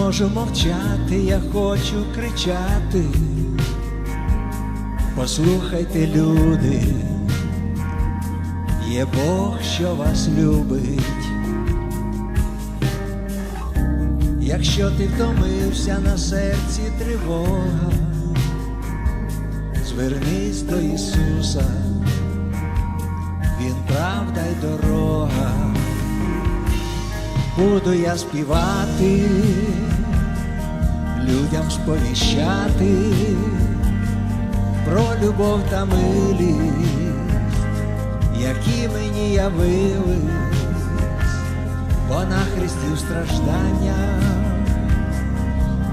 Можу мовчати, я хочу кричати. Послухайте, люди, є Бог, що вас любить. Якщо ти втомився на серці тривога, звернись до Ісуса, Він правда й дорога. Буду я співати, людям сповіщати про любов та милість, які мені явились, бо на Христів страждання,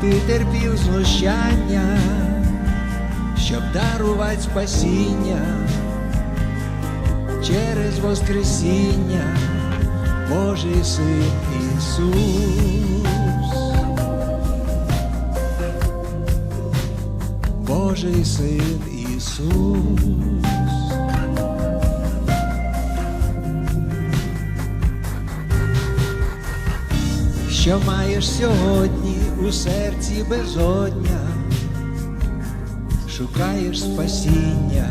ти терпів знущання, щоб дарувати спасіння через Воскресіння. Божий син Ісус, Божий син Ісус. Що маєш сьогодні у серці безодня, шукаєш спасіння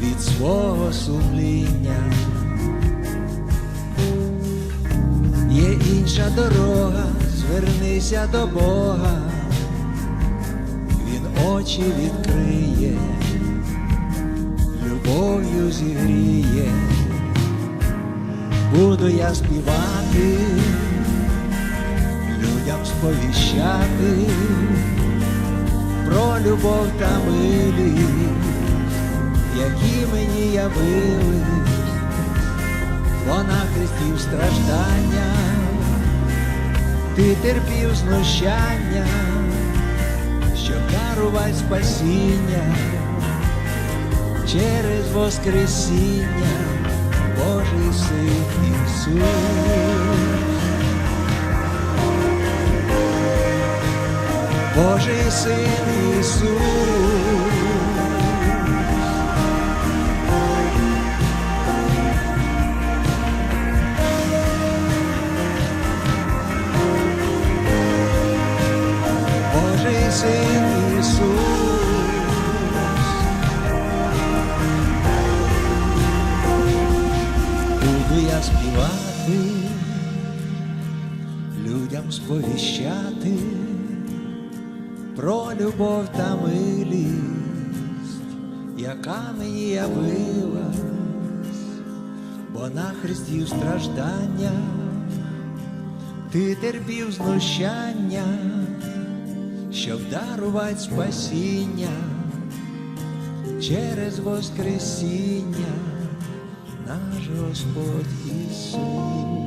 від свого сумління. Є інша дорога, звернися до Бога, очі відкриє, любов'ю зігріє, буду я співати, людям сповіщати про любов та милість, які мені явились бо на Христів страждання, ти терпів знущання, щоб дарувати спасіння через Воскресіння, Божий син Ісус. Божий син Ісус. Божий син співати, людям сповіщати про любов та милість, яка мені явилась, бо на Христів страждання ти терпів знущання щоб дарувати спасіння через Воскресіння наш Господь Ісус.